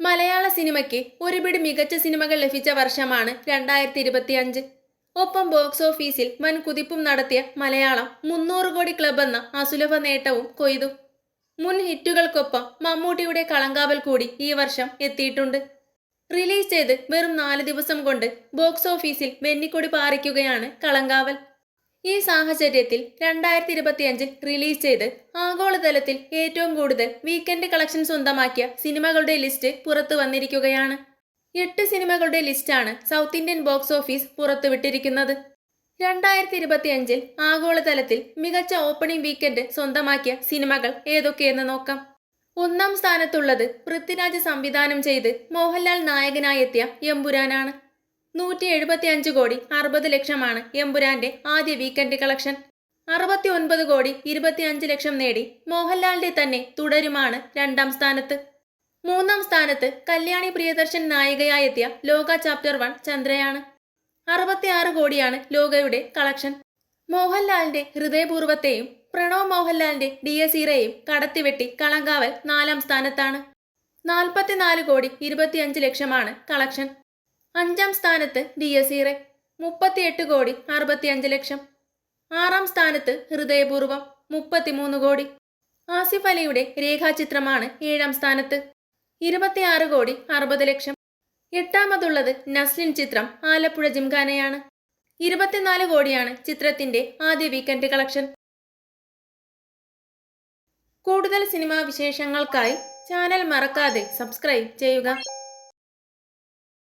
മലയാള സിനിമയ്ക്ക് ഒരുപിടി മികച്ച സിനിമകൾ ലഭിച്ച വർഷമാണ് രണ്ടായിരത്തി ഇരുപത്തിയഞ്ച് ഒപ്പം ബോക്സ് ഓഫീസിൽ വൻ കുതിപ്പും നടത്തിയ മലയാളം മുന്നൂറ് കോടി ക്ലബ് എന്ന അസുലഭ നേട്ടവും കൊയ്തു. മുൻ ഹിറ്റുകൾക്കൊപ്പം മമ്മൂട്ടിയുടെ കളങ്കാവൽ കൂടി ഈ വർഷം എത്തിയിട്ടുണ്ട്. റിലീസ് ചെയ്ത് വെറും നാല് ദിവസം കൊണ്ട് ബോക്സ് ഓഫീസിൽ വെന്നിക്കൊടി പാറിക്കുകയാണ് കളങ്കാവൽ. ഈ സാഹചര്യത്തിൽ രണ്ടായിരത്തി ഇരുപത്തിയഞ്ചിൽ റിലീസ് ചെയ്ത് ആഗോളതലത്തിൽ ഏറ്റവും കൂടുതൽ വീക്കെൻഡ് കളക്ഷൻ സ്വന്തമാക്കിയ സിനിമകളുടെ ലിസ്റ്റ് പുറത്തു വന്നിരിക്കുകയാണ്. എട്ട് സിനിമകളുടെ ലിസ്റ്റാണ് സൗത്ത് ഇന്ത്യൻ ബോക്സ് ഓഫീസ് പുറത്തുവിട്ടിരിക്കുന്നത് രണ്ടായിരത്തി ഇരുപത്തിയഞ്ചിൽ ആഗോളതലത്തിൽ മികച്ച ഓപ്പണിംഗ് വീക്കെൻഡ് സ്വന്തമാക്കിയ സിനിമകൾ ഏതൊക്കെയെന്ന് നോക്കാം. ഒന്നാം സ്ഥാനത്തുള്ളത് പൃഥ്വിരാജ് സംവിധാനം ചെയ്ത് മോഹൻലാൽ നായകനായെത്തിയ എമ്പുരാനാണ് നൂറ്റി എഴുപത്തി അഞ്ച് കോടി അറുപത് ലക്ഷമാണ് എമ്പുരാന്റെ ആദ്യ വീക്കെൻഡ് കളക്ഷൻ അറുപത്തി ഒൻപത് കോടി ഇരുപത്തിയഞ്ച് ലക്ഷം നേടി മോഹൻലാലിന്റെ തന്നെ തുടരുമാണ് രണ്ടാം സ്ഥാനത്ത്. മൂന്നാം സ്ഥാനത്ത് കല്യാണി പ്രിയദർശൻ നായികയായെത്തിയ ലോക ചാപ്റ്റർ വൺ ചന്ദ്രയാണ്. അറുപത്തിയാറ് കോടിയാണ് ലോകയുടെ കളക്ഷൻ മോഹൻലാലിന്റെ ഹൃദയപൂർവത്തെയും പ്രണവ് മോഹൻലാലിന്റെ ഡി എസ് ഇറയെയും കടത്തിവെട്ടി കളങ്കാവൽ നാലാം സ്ഥാനത്താണ്. നാൽപ്പത്തിനാല് കോടി ഇരുപത്തിയഞ്ച് ലക്ഷമാണ് കളക്ഷൻ അഞ്ചാം സ്ഥാനത്ത് ഡി എസ് ഇറെ മുപ്പത്തിയെട്ട് കോടി അറുപത്തിയഞ്ച് ലക്ഷം. ആറാം സ്ഥാനത്ത് ഹൃദയപൂർവം മുപ്പത്തിമൂന്ന് കോടി. ആസിഫ് അലിയുടെ രേഖാചിത്രമാണ് ഏഴാം സ്ഥാനത്ത്. ഇരുപത്തിയാറ് കോടി അറുപത് ലക്ഷം. എട്ടാമതുള്ളത് നസ്ലിൻ ചിത്രം ആലപ്പുഴ ജിംഖാനയാണ്. ഇരുപത്തിനാല് കോടിയാണ് ചിത്രത്തിന്റെ ആദ്യ വീക്കെൻഡ് കളക്ഷൻ. കൂടുതൽ സിനിമാ വിശേഷങ്ങൾക്കായി ചാനൽ മറക്കാതെ സബ്സ്ക്രൈബ് ചെയ്യുക.